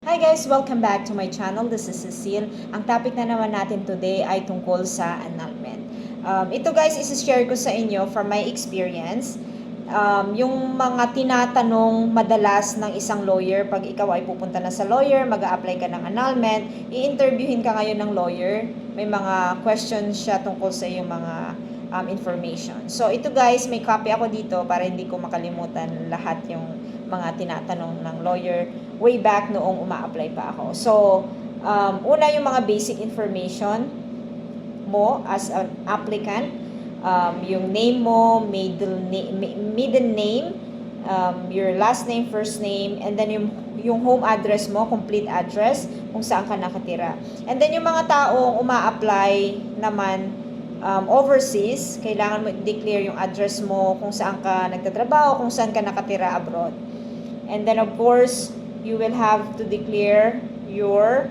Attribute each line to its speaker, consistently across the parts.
Speaker 1: Hi guys! Welcome back to my channel. This is Cecile. Ang topic na naman natin today ay tungkol sa annulment. Um, ito guys, isi-share ko sa inyo from my experience. Um, yung mga tinatanong madalas ng isang lawyer pag ikaw ay pupunta na sa lawyer, mag apply ka ng annulment, i-interviewin ka ngayon ng lawyer, may mga questions siya tungkol sa iyong mga um, information. So ito guys, may copy ako dito para hindi ko makalimutan lahat yung mga tinatanong ng lawyer way back noong uma-apply pa ako. So, um, una yung mga basic information mo as an applicant, um, yung name mo, middle name, middle name, um, your last name, first name, and then yung yung home address mo, complete address, kung saan ka nakatira. And then yung mga taong uma-apply naman um, overseas, kailangan mo i-declare yung address mo, kung saan ka nagtatrabaho, kung saan ka nakatira abroad. And then of course, you will have to declare your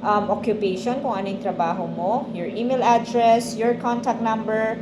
Speaker 1: um, occupation, kung ano yung trabaho mo, your email address, your contact number,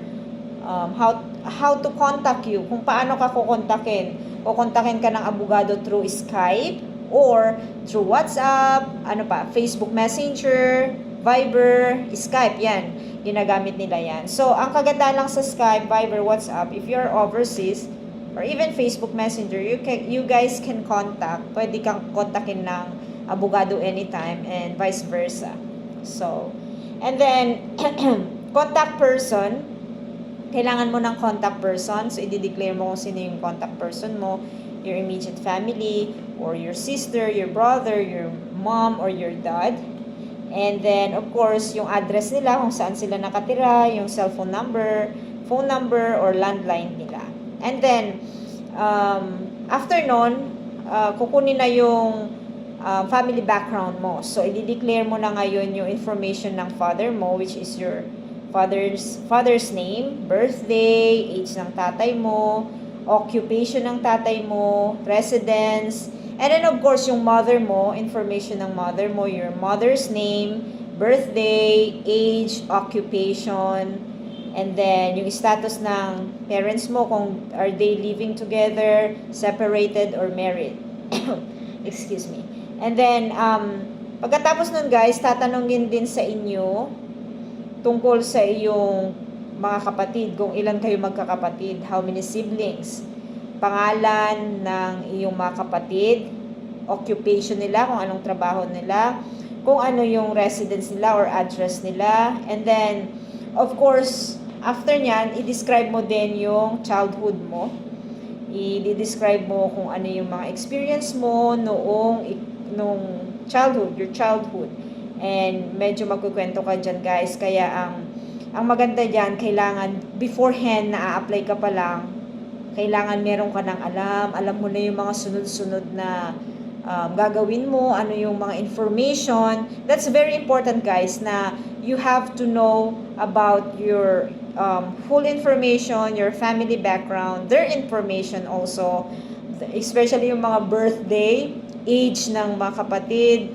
Speaker 1: um, how how to contact you, kung paano ka kukontakin. Kukontakin ka ng abogado through Skype or through WhatsApp, ano pa, Facebook Messenger, Viber, Skype, yan. Ginagamit nila yan. So, ang kagandahan lang sa Skype, Viber, WhatsApp, if you're overseas, or even Facebook Messenger, you can you guys can contact. Pwede kang kontakin ng abogado anytime and vice versa. So, and then contact person, kailangan mo ng contact person. So, i-declare mo kung sino yung contact person mo, your immediate family, or your sister, your brother, your mom, or your dad. And then, of course, yung address nila, kung saan sila nakatira, yung cellphone number, phone number, or landline nila. And then, um, after nun, uh, kukunin na yung uh, family background mo. So, i-declare mo na ngayon yung information ng father mo, which is your father's father's name, birthday, age ng tatay mo, occupation ng tatay mo, residence, and then of course yung mother mo, information ng mother mo, your mother's name, birthday, age, occupation, and then yung status ng parents mo kung are they living together, separated or married. Excuse me. And then um pagkatapos nun guys, tatanungin din sa inyo tungkol sa iyong mga kapatid, kung ilan kayo magkakapatid, how many siblings, pangalan ng iyong mga kapatid, occupation nila, kung anong trabaho nila, kung ano yung residence nila or address nila, and then, of course, after nyan, i-describe mo din yung childhood mo. I-describe mo kung ano yung mga experience mo noong nung childhood, your childhood. And medyo magkukwento ka dyan guys. Kaya ang ang maganda dyan, kailangan beforehand na a-apply ka pa lang, kailangan meron ka ng alam. Alam mo na yung mga sunod-sunod na um, gagawin mo, ano yung mga information. That's very important guys na you have to know about your um, full information, your family background, their information also, especially yung mga birthday, age ng mga kapatid,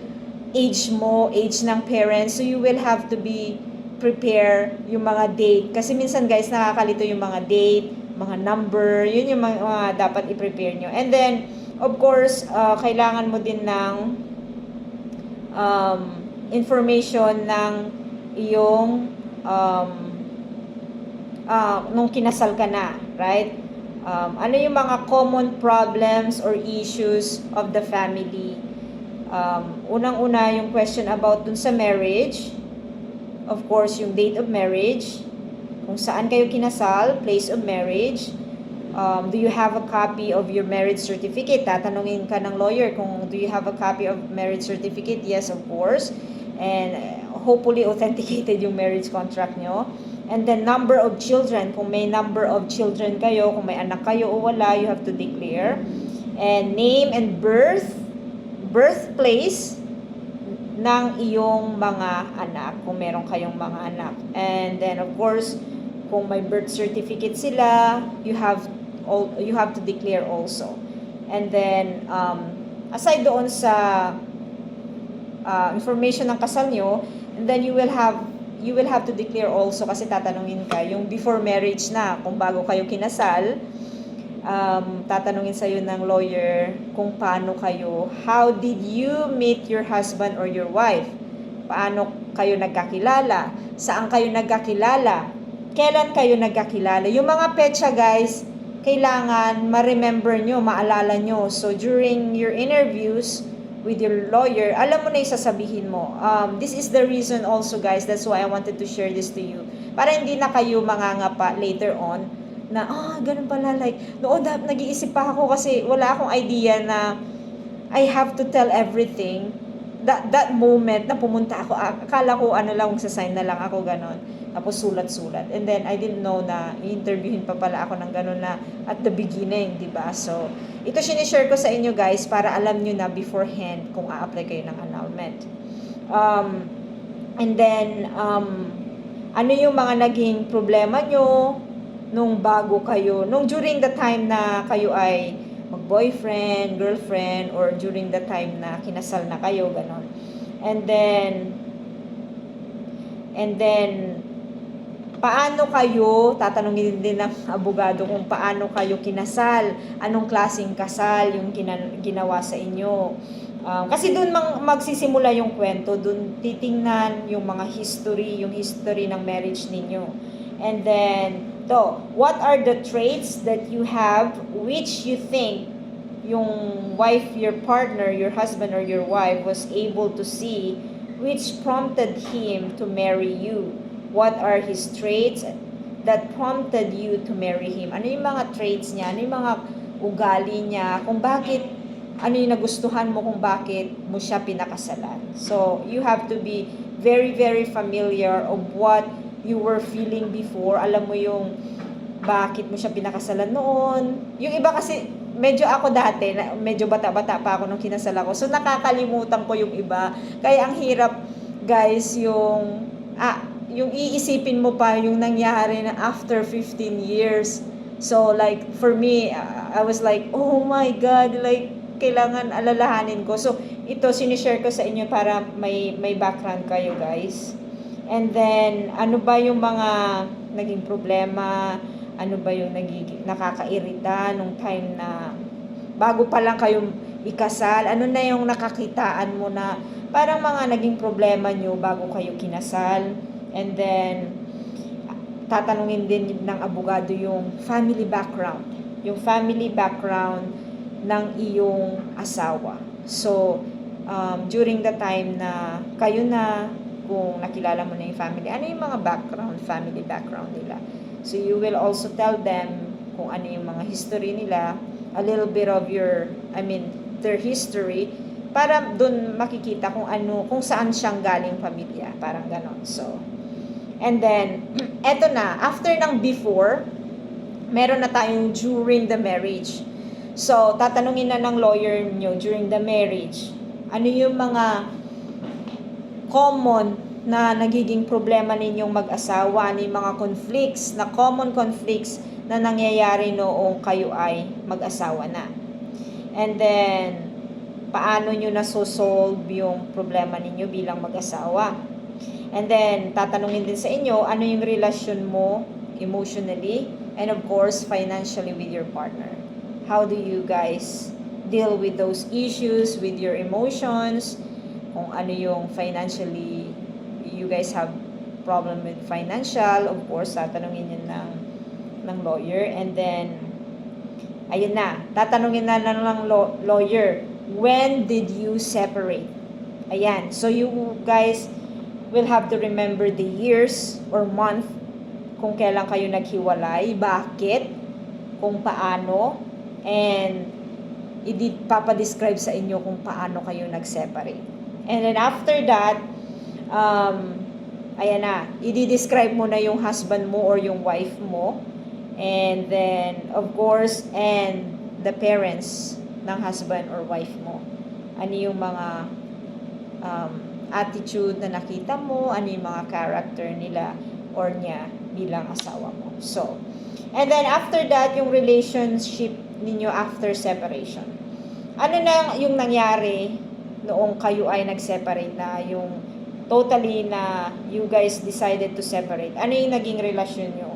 Speaker 1: age mo, age ng parents. So you will have to be prepare yung mga date. Kasi minsan guys, nakakalito yung mga date, mga number, yun yung mga, mga dapat i-prepare nyo. And then, of course, uh, kailangan mo din ng um, information ng iyong um, uh, nung kinasal ka na, right? Um, ano yung mga common problems or issues of the family? Um, unang-una yung question about dun sa marriage. Of course, yung date of marriage. Kung saan kayo kinasal, place of marriage. Um, do you have a copy of your marriage certificate? Tatanungin ka ng lawyer kung do you have a copy of marriage certificate? Yes, of course. And uh, hopefully authenticated yung marriage contract nyo. And then number of children, kung may number of children kayo, kung may anak kayo o wala, you have to declare. And name and birth, birthplace ng iyong mga anak, kung meron kayong mga anak. And then of course, kung may birth certificate sila, you have all you have to declare also. And then um, aside doon sa uh, information ng kasal nyo, and then you will have you will have to declare also kasi tatanungin ka yung before marriage na kung bago kayo kinasal um, tatanungin sa'yo ng lawyer kung paano kayo, how did you meet your husband or your wife? Paano kayo nagkakilala? Saan kayo nagkakilala? Kailan kayo nagkakilala? Yung mga petsa guys, kailangan ma-remember nyo, maalala nyo. So during your interviews with your lawyer, alam mo na yung sasabihin mo. Um, this is the reason also guys, that's why I wanted to share this to you. Para hindi na kayo mangangapa later on na, ah, ganun pala, like, noon nag-iisip pa ako kasi wala akong idea na I have to tell everything. That, that moment na pumunta ako, akala ko ano lang, sign na lang ako ganon. Tapos sulat-sulat. And then, I didn't know na i-interviewin pa pala ako ng ganon na at the beginning, di ba? So, ito sinishare ko sa inyo guys para alam nyo na beforehand kung a-apply kayo ng annulment. Um, and then, um, ano yung mga naging problema nyo nung bago kayo, nung during the time na kayo ay mag-boyfriend, girlfriend, or during the time na kinasal na kayo, ganon. And then, and then, paano kayo, tatanungin din ng abogado kung paano kayo kinasal, anong klaseng kasal yung gina- ginawa sa inyo. Um, kasi doon magsisimula yung kwento, doon titingnan yung mga history, yung history ng marriage ninyo. And then, to, what are the traits that you have which you think yung wife, your partner, your husband or your wife was able to see which prompted him to marry you? What are his traits that prompted you to marry him? Ano yung mga traits niya? Ano yung mga ugali niya? Kung bakit, ano yung nagustuhan mo kung bakit mo siya pinakasalan? So, you have to be very, very familiar of what you were feeling before. Alam mo yung bakit mo siya pinakasalan noon. Yung iba kasi, medyo ako dati, medyo bata-bata pa ako nung kinasal ako. So, nakakalimutan ko yung iba. Kaya ang hirap, guys, yung, ah, yung iisipin mo pa yung nangyari na after 15 years. So, like, for me, I was like, oh my God, like, kailangan alalahanin ko. So, ito, sinishare ko sa inyo para may, may background kayo, guys. And then, ano ba yung mga naging problema? Ano ba yung nagiging nakakairita nung time na bago pa lang kayong ikasal? Ano na yung nakakitaan mo na parang mga naging problema nyo bago kayo kinasal? And then, tatanungin din ng abogado yung family background. Yung family background ng iyong asawa. So, um, during the time na kayo na, kung nakilala mo na yung family, ano yung mga background, family background nila. So, you will also tell them kung ano yung mga history nila, a little bit of your, I mean, their history, para dun makikita kung ano, kung saan siyang galing pamilya, parang ganon. So, and then, eto na, after ng before, meron na tayong during the marriage. So, tatanungin na ng lawyer nyo during the marriage, ano yung mga common na nagiging problema ninyong mag-asawa, ano yung mga conflicts, na common conflicts na nangyayari noong kayo ay mag-asawa na. And then, paano nyo nasosolve yung problema ninyo bilang mag-asawa. And then, tatanungin din sa inyo, ano yung relasyon mo emotionally and of course, financially with your partner. How do you guys deal with those issues, with your emotions, kung ano yung financially, you guys have problem with financial, of course, tatanungin yun ng, ng lawyer. And then, ayun na, tatanungin na lang ng law- lawyer, when did you separate? Ayan, so you guys will have to remember the years or month kung kailan kayo naghiwalay, bakit, kung paano, and i-papadescribe sa inyo kung paano kayo nag-separate. And then after that, um, ayan na, i-describe mo na yung husband mo or yung wife mo. And then, of course, and the parents ng husband or wife mo. Ano yung mga um, attitude na nakita mo, ano yung mga character nila or niya bilang asawa mo. So, and then after that, yung relationship ninyo after separation. Ano na yung nangyari noong kayo ay nag-separate na yung totally na you guys decided to separate? Ano yung naging relasyon nyo?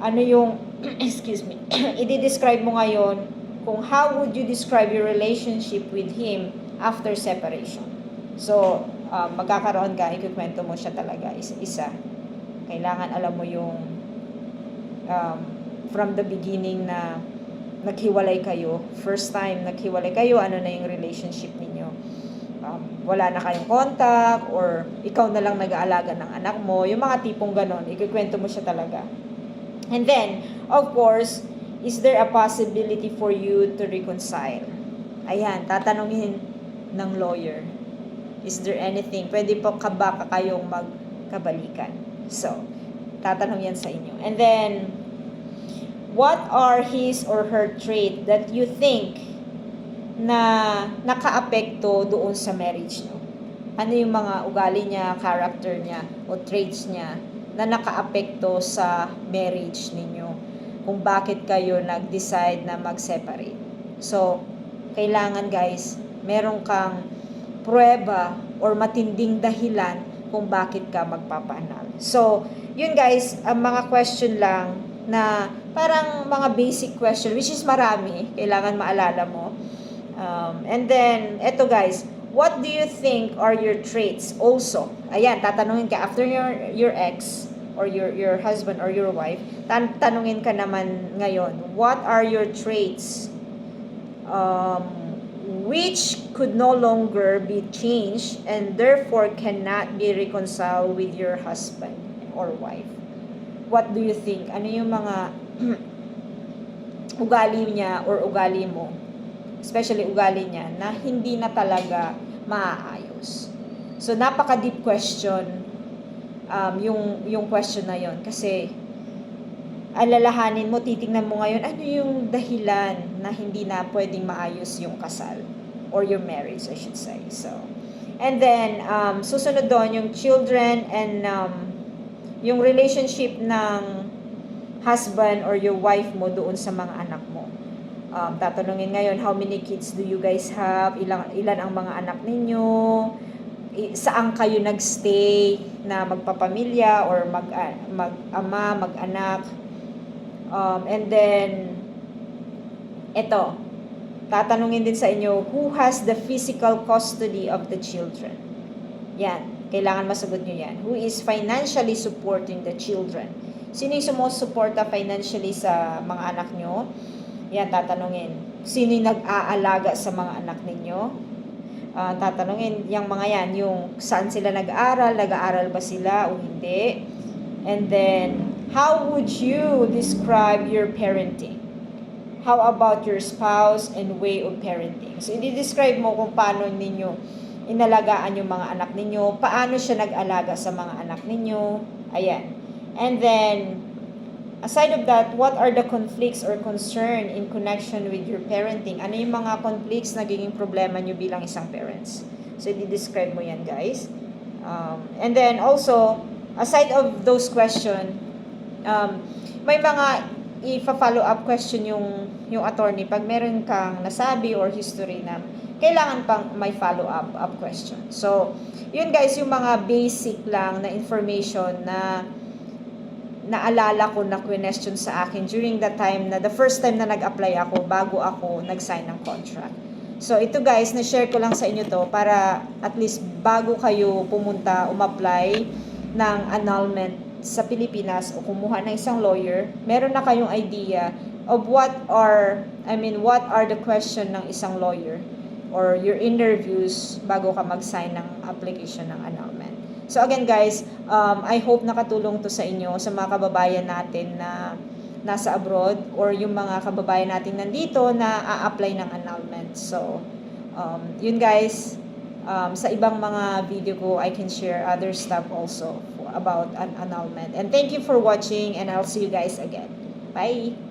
Speaker 1: Ano yung excuse me, i-describe mo ngayon kung how would you describe your relationship with him after separation. So, um, magkakaroon ka, ikukwento mo siya talaga isa-isa. Kailangan alam mo yung um, from the beginning na naghiwalay kayo, first time naghiwalay kayo, ano na yung relationship ninyo. Um, wala na kayong contact or ikaw na lang nag-aalaga ng anak mo, yung mga tipong ganon, ikukwento mo siya talaga. And then, of course, is there a possibility for you to reconcile? Ayan, tatanungin ng lawyer. Is there anything? Pwede po ka ba kayong magkabalikan? So, tatanong yan sa inyo. And then, what are his or her trait that you think na nakaapekto doon sa marriage nyo? Ano yung mga ugali niya, character niya, o traits niya na nakaapekto sa marriage ninyo? Kung bakit kayo nag-decide na mag-separate. So, kailangan guys, meron kang prueba or matinding dahilan kung bakit ka magpapanal. So, yun guys, ang mga question lang na parang mga basic question, which is marami, kailangan maalala mo. Um, and then, eto guys, what do you think are your traits also? Ayan, tatanungin ka after your your ex or your your husband or your wife, tan tanungin ka naman ngayon, what are your traits um, which could no longer be changed and therefore cannot be reconciled with your husband or wife? What do you think? Ano yung mga ugali niya or ugali mo? Especially ugali niya na hindi na talaga maaayos. So napaka-deep question um, yung yung question na yon kasi alalahanin mo, titingnan mo ngayon, ano yung dahilan na hindi na pwedeng maayos yung kasal or your marriage, I should say. So, and then, um, susunod doon yung children and um, yung relationship ng husband or your wife mo doon sa mga anak mo. Um, tatanungin ngayon, how many kids do you guys have? Ilang, ilan ang mga anak ninyo? Saan kayo nagstay na magpapamilya or mag, ah, mag-ama, mag-anak? Um, and then, ito, tatanungin din sa inyo, who has the physical custody of the children? Yan, kailangan masagot nyo yan. Who is financially supporting the children? Sino yung sumusuporta financially sa mga anak nyo? Yan, tatanungin. Sino yung nag-aalaga sa mga anak ninyo? Uh, tatanungin, yung mga yan, yung saan sila nag-aaral, nag-aaral ba sila o hindi? And then, how would you describe your parenting? How about your spouse and way of parenting? So, i-describe mo kung paano ninyo inalagaan yung mga anak ninyo, paano siya nag-alaga sa mga anak ninyo, ayan. And then, aside of that, what are the conflicts or concern in connection with your parenting? Ano yung mga conflicts na naging problema nyo bilang isang parents? So, i-describe mo yan, guys. Um, and then, also, aside of those question, um, may mga i-follow up question yung yung attorney pag meron kang nasabi or history na kailangan pang may follow up up question. So, yun guys yung mga basic lang na information na naalala ko na question sa akin during the time na the first time na nag-apply ako bago ako nag-sign ng contract. So, ito guys, na-share ko lang sa inyo to para at least bago kayo pumunta, umapply ng annulment sa Pilipinas o kumuha ng isang lawyer, meron na kayong idea of what are, I mean, what are the question ng isang lawyer or your interviews bago ka mag-sign ng application ng annulment. So again guys, um, I hope nakatulong to sa inyo, sa mga kababayan natin na nasa abroad or yung mga kababayan natin nandito na a-apply ng annulment. So, um, yun guys, um, sa ibang mga video ko, I can share other stuff also about an annulment. And thank you for watching and I'll see you guys again. Bye!